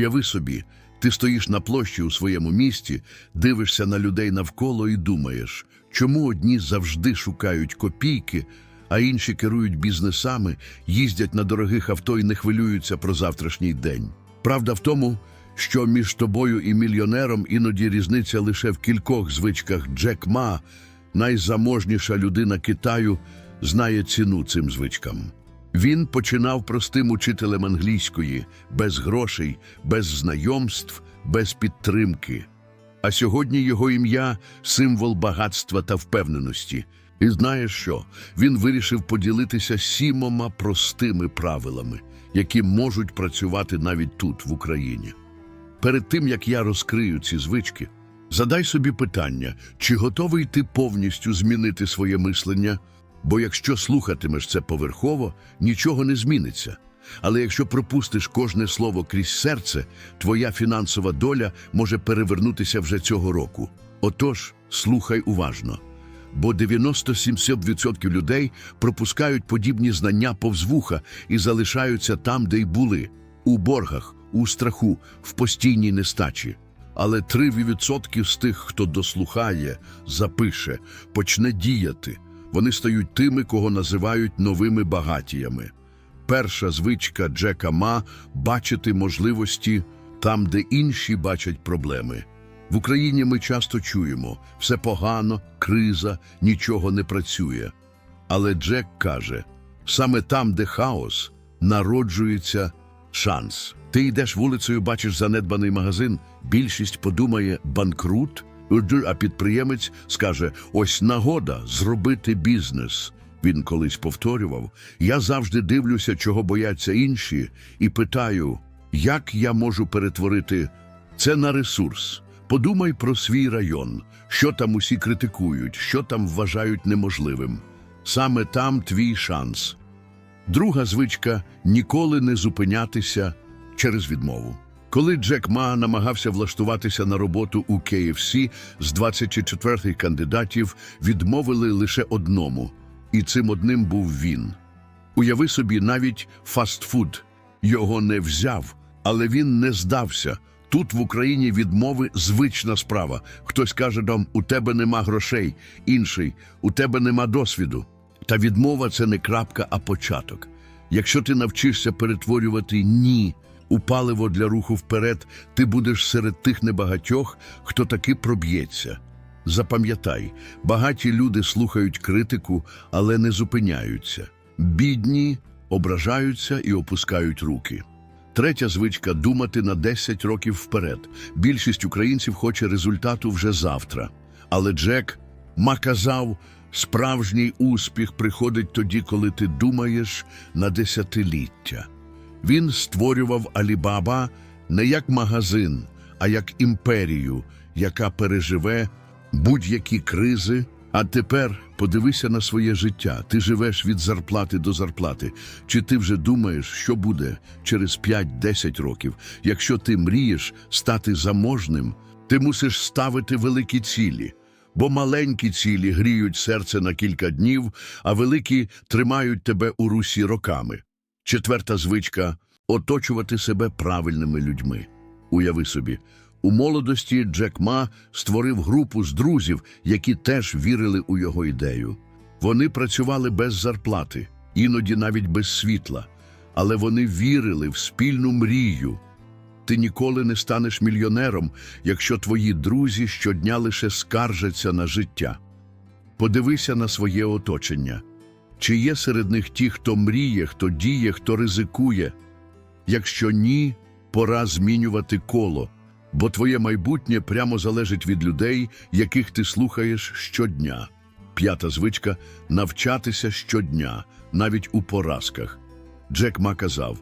Уяви собі, ти стоїш на площі у своєму місті, дивишся на людей навколо і думаєш, чому одні завжди шукають копійки, а інші керують бізнесами, їздять на дорогих авто і не хвилюються про завтрашній день. Правда в тому, що між тобою і мільйонером іноді різниця лише в кількох звичках Джек Ма, найзаможніша людина Китаю, знає ціну цим звичкам. Він починав простим учителем англійської, без грошей, без знайомств, без підтримки. А сьогодні його ім'я символ багатства та впевненості. І знаєш що? Він вирішив поділитися сімома простими правилами, які можуть працювати навіть тут, в Україні. Перед тим як я розкрию ці звички, задай собі питання, чи готовий ти повністю змінити своє мислення? Бо якщо слухатимеш це поверхово, нічого не зміниться. Але якщо пропустиш кожне слово крізь серце, твоя фінансова доля може перевернутися вже цього року. Отож, слухай уважно. Бо 97% людей пропускають подібні знання повз вуха і залишаються там, де й були у боргах, у страху, в постійній нестачі. Але 3% з тих, хто дослухає, запише, почне діяти. Вони стають тими, кого називають новими багатіями. Перша звичка Джека Ма бачити можливості там, де інші бачать проблеми. В Україні ми часто чуємо все погано, криза, нічого не працює. Але Джек каже: саме там, де хаос, народжується шанс. Ти йдеш вулицею, бачиш занедбаний магазин, більшість подумає банкрут, а підприємець скаже: ось нагода зробити бізнес. Він колись повторював: Я завжди дивлюся, чого бояться інші, і питаю, як я можу перетворити це на ресурс. Подумай про свій район, що там усі критикують, що там вважають неможливим. Саме там твій шанс. Друга звичка ніколи не зупинятися через відмову. Коли Джек Ма намагався влаштуватися на роботу у KFC, з 24 кандидатів відмовили лише одному, і цим одним був він. Уяви собі, навіть фастфуд його не взяв, але він не здався. Тут в Україні відмови звична справа. Хтось каже нам, у тебе нема грошей, інший у тебе нема досвіду. Та відмова це не крапка, а початок. Якщо ти навчишся перетворювати ні у паливо для руху вперед, ти будеш серед тих небагатьох, хто таки проб'ється. Запам'ятай, багаті люди слухають критику, але не зупиняються. Бідні ображаються і опускають руки. Третя звичка думати на 10 років вперед. Більшість українців хоче результату вже завтра. Але Джек Ма казав, справжній успіх приходить тоді, коли ти думаєш на десятиліття. Він створював Алібаба не як магазин, а як імперію, яка переживе будь-які кризи. А тепер подивися на своє життя. Ти живеш від зарплати до зарплати. Чи ти вже думаєш, що буде через 5-10 років? Якщо ти мрієш стати заможним, ти мусиш ставити великі цілі. Бо маленькі цілі гріють серце на кілька днів, а великі тримають тебе у русі роками. Четверта звичка оточувати себе правильними людьми. Уяви собі, у молодості Джек Ма створив групу з друзів, які теж вірили у його ідею. Вони працювали без зарплати, іноді навіть без світла, але вони вірили в спільну мрію. Ти ніколи не станеш мільйонером, якщо твої друзі щодня лише скаржаться на життя. Подивися на своє оточення. Чи є серед них ті, хто мріє, хто діє, хто ризикує? Якщо ні, пора змінювати коло, бо твоє майбутнє прямо залежить від людей, яких ти слухаєш щодня. П'ята звичка навчатися щодня, навіть у поразках. Джек Ма казав: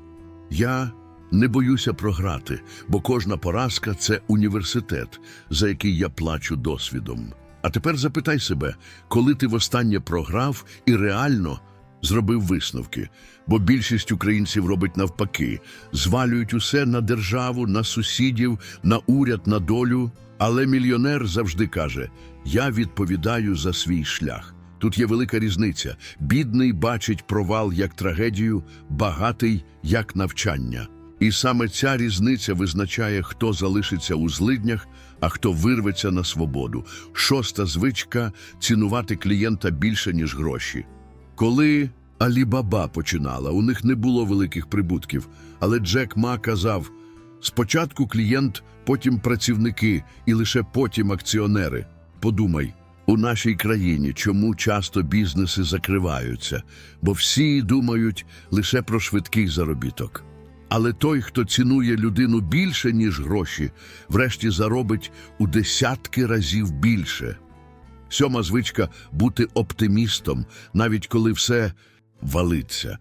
Я не боюся програти, бо кожна поразка це університет, за який я плачу досвідом. А тепер запитай себе, коли ти востаннє програв і реально зробив висновки, бо більшість українців робить навпаки, звалюють усе на державу, на сусідів, на уряд, на долю. Але мільйонер завжди каже: Я відповідаю за свій шлях. Тут є велика різниця. Бідний бачить провал як трагедію, багатий як навчання. І саме ця різниця визначає, хто залишиться у злиднях, а хто вирветься на свободу. Шоста звичка цінувати клієнта більше, ніж гроші. Коли Алібаба починала, у них не було великих прибутків, але Джек Ма казав: спочатку клієнт, потім працівники і лише потім акціонери. Подумай, у нашій країні чому часто бізнеси закриваються, бо всі думають лише про швидкий заробіток. Але той, хто цінує людину більше, ніж гроші, врешті заробить у десятки разів більше. Сьома звичка бути оптимістом, навіть коли все валиться.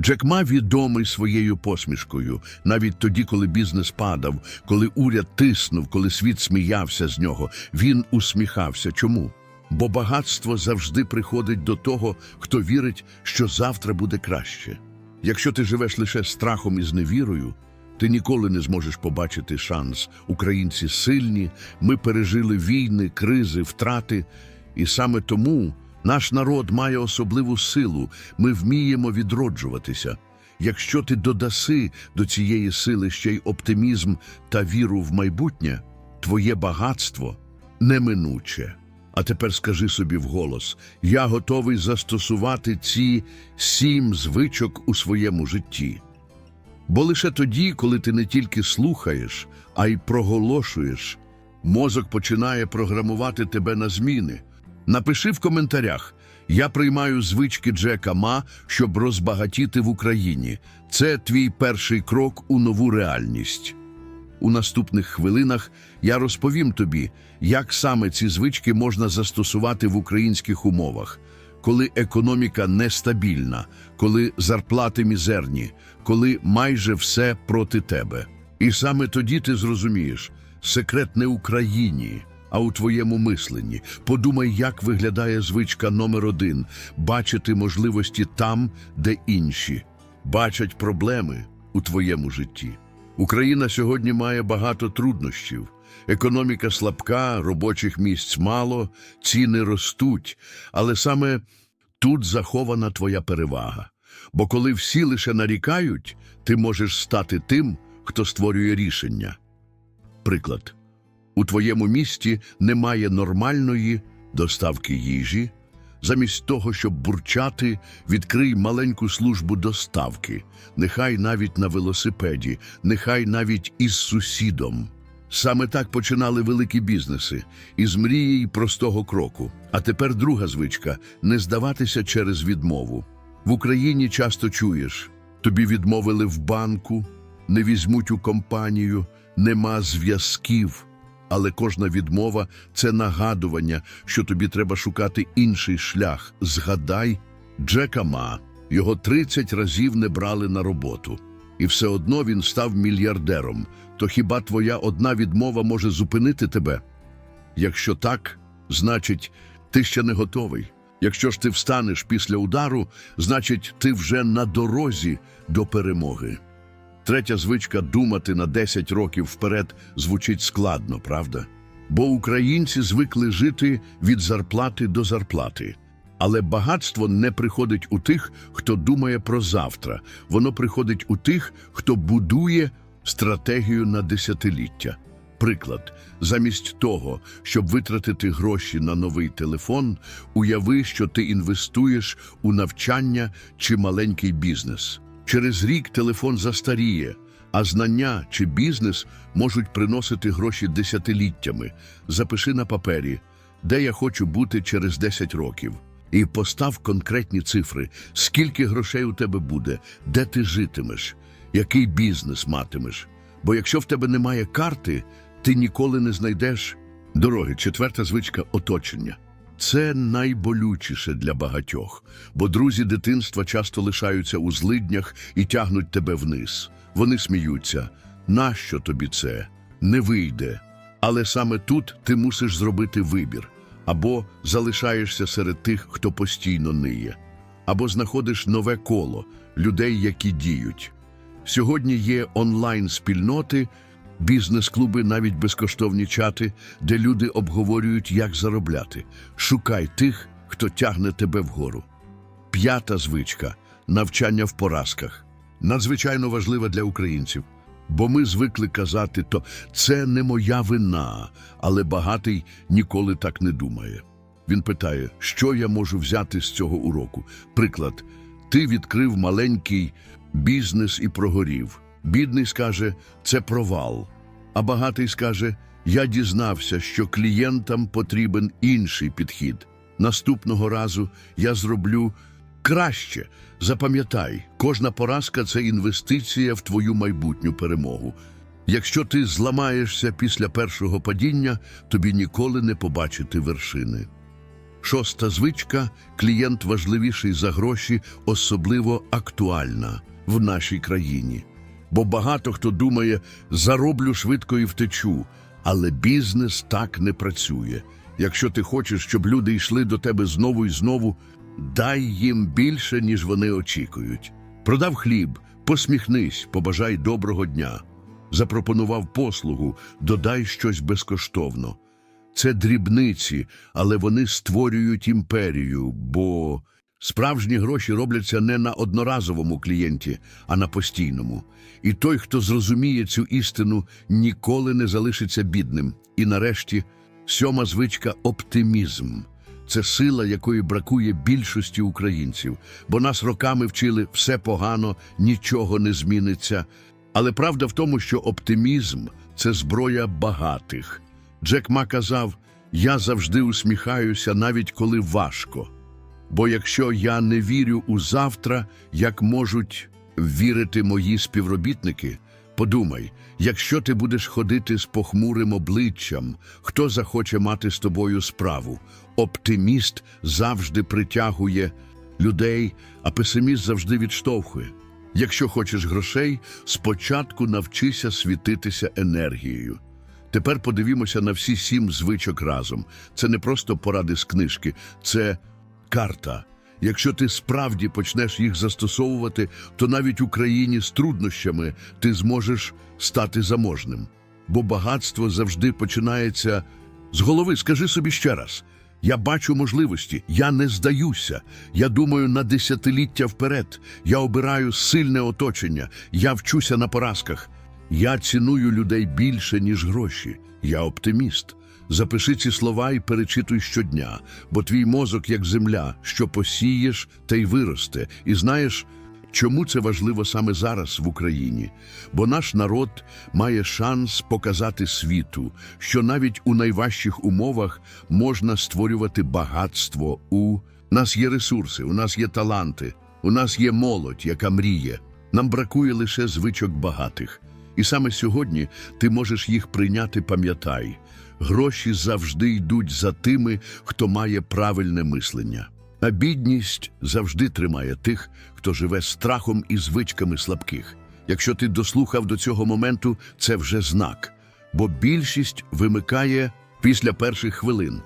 Джек Ма відомий своєю посмішкою, навіть тоді, коли бізнес падав, коли уряд тиснув, коли світ сміявся з нього. Він усміхався. Чому? Бо багатство завжди приходить до того, хто вірить, що завтра буде краще. Якщо ти живеш лише страхом і зневірою, ти ніколи не зможеш побачити шанс. Українці сильні, ми пережили війни, кризи, втрати, і саме тому наш народ має особливу силу. Ми вміємо відроджуватися. Якщо ти додаси до цієї сили ще й оптимізм та віру в майбутнє, твоє багатство неминуче. А тепер скажи собі вголос: я готовий застосувати ці сім звичок у своєму житті. Бо лише тоді, коли ти не тільки слухаєш, а й проголошуєш, мозок починає програмувати тебе на зміни. Напиши в коментарях: я приймаю звички Джека Ма, щоб розбагатіти в Україні. Це твій перший крок у нову реальність. У наступних хвилинах я розповім тобі, як саме ці звички можна застосувати в українських умовах, коли економіка нестабільна, коли зарплати мізерні, коли майже все проти тебе. І саме тоді ти зрозумієш, секрет не Україні, а у твоєму мисленні. Подумай, як виглядає звичка номер один бачити можливості там, де інші, бачать проблеми у твоєму житті. Україна сьогодні має багато труднощів. Економіка слабка, робочих місць мало, ціни ростуть. Але саме тут захована твоя перевага. Бо коли всі лише нарікають, ти можеш стати тим, хто створює рішення. Приклад. У твоєму місті немає нормальної доставки їжі. Замість того, щоб бурчати, відкрий маленьку службу доставки, нехай навіть на велосипеді, нехай навіть із сусідом. Саме так починали великі бізнеси із мрії й простого кроку. А тепер друга звичка не здаватися через відмову. В Україні часто чуєш: тобі відмовили в банку, не візьмуть у компанію, нема зв'язків. Але кожна відмова це нагадування, що тобі треба шукати інший шлях. Згадай Джека Ма. Його 30 разів не брали на роботу. І все одно він став мільярдером. То хіба твоя одна відмова може зупинити тебе? Якщо так, значить, ти ще не готовий. Якщо ж ти встанеш після удару, значить, ти вже на дорозі до перемоги. Третя звичка думати на 10 років вперед звучить складно, правда? Бо українці звикли жити від зарплати до зарплати. Але багатство не приходить у тих, хто думає про завтра. Воно приходить у тих, хто будує стратегію на десятиліття. Приклад, замість того, щоб витратити гроші на новий телефон, уяви, що ти інвестуєш у навчання чи маленький бізнес. Через рік телефон застаріє, а знання чи бізнес можуть приносити гроші десятиліттями. Запиши на папері, де я хочу бути через 10 років. І постав конкретні цифри, скільки грошей у тебе буде, де ти житимеш, який бізнес матимеш. Бо якщо в тебе немає карти, ти ніколи не знайдеш дороги. Четверта звичка оточення. Це найболючіше для багатьох, бо друзі дитинства часто лишаються у злиднях і тягнуть тебе вниз. Вони сміються. Нащо тобі це? Не вийде. Але саме тут ти мусиш зробити вибір або залишаєшся серед тих, хто постійно ниє, або знаходиш нове коло людей, які діють. Сьогодні є онлайн-спільноти, бізнес-клуби, навіть безкоштовні чати, де люди обговорюють, як заробляти. Шукай тих, хто тягне тебе вгору. П'ята звичка навчання в поразках. Надзвичайно важлива для українців. Бо ми звикли казати, то це не моя вина, але багатий ніколи так не думає. Він питає, що я можу взяти з цього уроку. Приклад, ти відкрив маленький бізнес і прогорів. Бідний скаже, це провал. А багатий скаже, я дізнався, що клієнтам потрібен інший підхід. Наступного разу я зроблю краще. Запам'ятай, кожна поразка це інвестиція в твою майбутню перемогу. Якщо ти зламаєшся після першого падіння, тобі ніколи не побачити вершини. Шоста звичка клієнт важливіший за гроші, особливо актуальна в нашій країні. Бо багато хто думає, зароблю швидко і втечу, але бізнес так не працює. Якщо ти хочеш, щоб люди йшли до тебе знову і знову, дай їм більше, ніж вони очікують. Продав хліб, посміхнись, побажай доброго дня. Запропонував послугу, додай щось безкоштовно. Це дрібниці, але вони створюють імперію, бо справжні гроші робляться не на одноразовому клієнті, а на постійному. І той, хто зрозуміє цю істину, ніколи не залишиться бідним. І нарешті, сьома звичка оптимізм. Це сила, якої бракує більшості українців, бо нас роками вчили все погано, нічого не зміниться. Але правда в тому, що оптимізм це зброя багатих. Джек Ма казав: Я завжди усміхаюся, навіть коли важко. Бо якщо я не вірю у завтра, як можуть вірити мої співробітники, подумай, якщо ти будеш ходити з похмурим обличчям, хто захоче мати з тобою справу? Оптиміст завжди притягує людей, а песиміст завжди відштовхує. Якщо хочеш грошей, спочатку навчися світитися енергією. Тепер подивімося на всі сім звичок разом. Це не просто поради з книжки, це карта. Якщо ти справді почнеш їх застосовувати, то навіть у країні з труднощами ти зможеш стати заможним. Бо багатство завжди починається з голови. Скажи собі ще раз: я бачу можливості, я не здаюся, я думаю на десятиліття вперед, я обираю сильне оточення, я вчуся на поразках. Я ціную людей більше, ніж гроші. Я оптиміст. Запиши ці слова і перечитуй щодня, бо твій мозок як земля, що посієш, та й виросте. І знаєш, чому це важливо саме зараз в Україні? Бо наш народ має шанс показати світу, що навіть у найважчих умовах можна створювати багатство. У нас є ресурси, у нас є таланти, у нас є молодь, яка мріє. Нам бракує лише звичок багатих. І саме сьогодні ти можеш їх прийняти, пам'ятай. Гроші завжди йдуть за тими, хто має правильне мислення. А бідність завжди тримає тих, хто живе страхом і звичками слабких. Якщо ти дослухав до цього моменту, це вже знак, бо більшість вимикає після перших хвилин.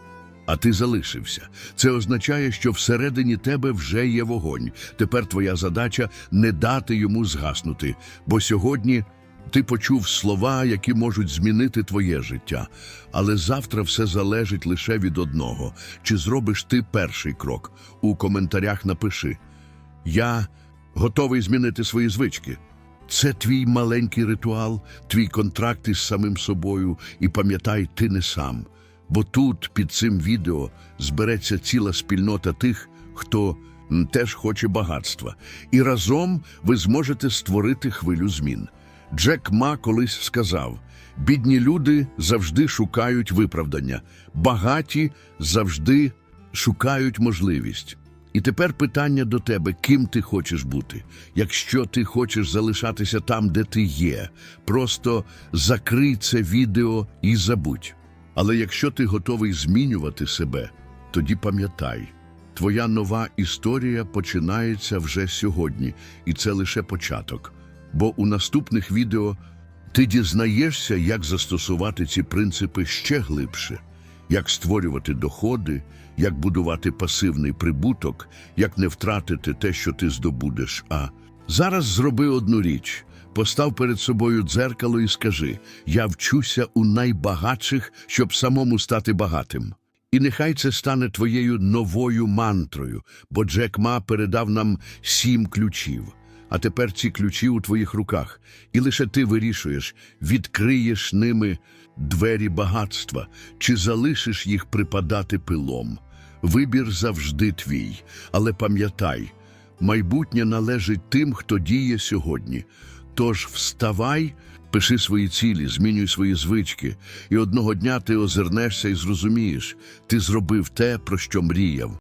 А ти залишився. Це означає, що всередині тебе вже є вогонь. Тепер твоя задача не дати йому згаснути, бо сьогодні ти почув слова, які можуть змінити твоє життя. Але завтра все залежить лише від одного. Чи зробиш ти перший крок? У коментарях напиши: Я готовий змінити свої звички. Це твій маленький ритуал, твій контракт із самим собою, і пам'ятай, ти не сам. Бо тут, під цим відео, збереться ціла спільнота тих, хто теж хоче багатства. І разом ви зможете створити хвилю змін. Джек Ма колись сказав: бідні люди завжди шукають виправдання, багаті завжди шукають можливість. І тепер питання до тебе: ким ти хочеш бути? Якщо ти хочеш залишатися там, де ти є, просто закрий це відео і забудь. Але якщо ти готовий змінювати себе, тоді пам'ятай, твоя нова історія починається вже сьогодні, і це лише початок. Бо у наступних відео ти дізнаєшся, як застосувати ці принципи ще глибше, як створювати доходи, як будувати пасивний прибуток, як не втратити те, що ти здобудеш. А зараз зроби одну річ. Постав перед собою дзеркало і скажи: Я вчуся у найбагатших, щоб самому стати багатим. І нехай це стане твоєю новою мантрою, бо Джек Ма передав нам сім ключів. А тепер ці ключі у твоїх руках, і лише ти вирішуєш, відкриєш ними двері багатства чи залишиш їх припадати пилом. Вибір завжди твій, але пам'ятай, майбутнє належить тим, хто діє сьогодні. Тож вставай, пиши свої цілі, змінюй свої звички, і одного дня ти озирнешся і зрозумієш, ти зробив те, про що мріяв.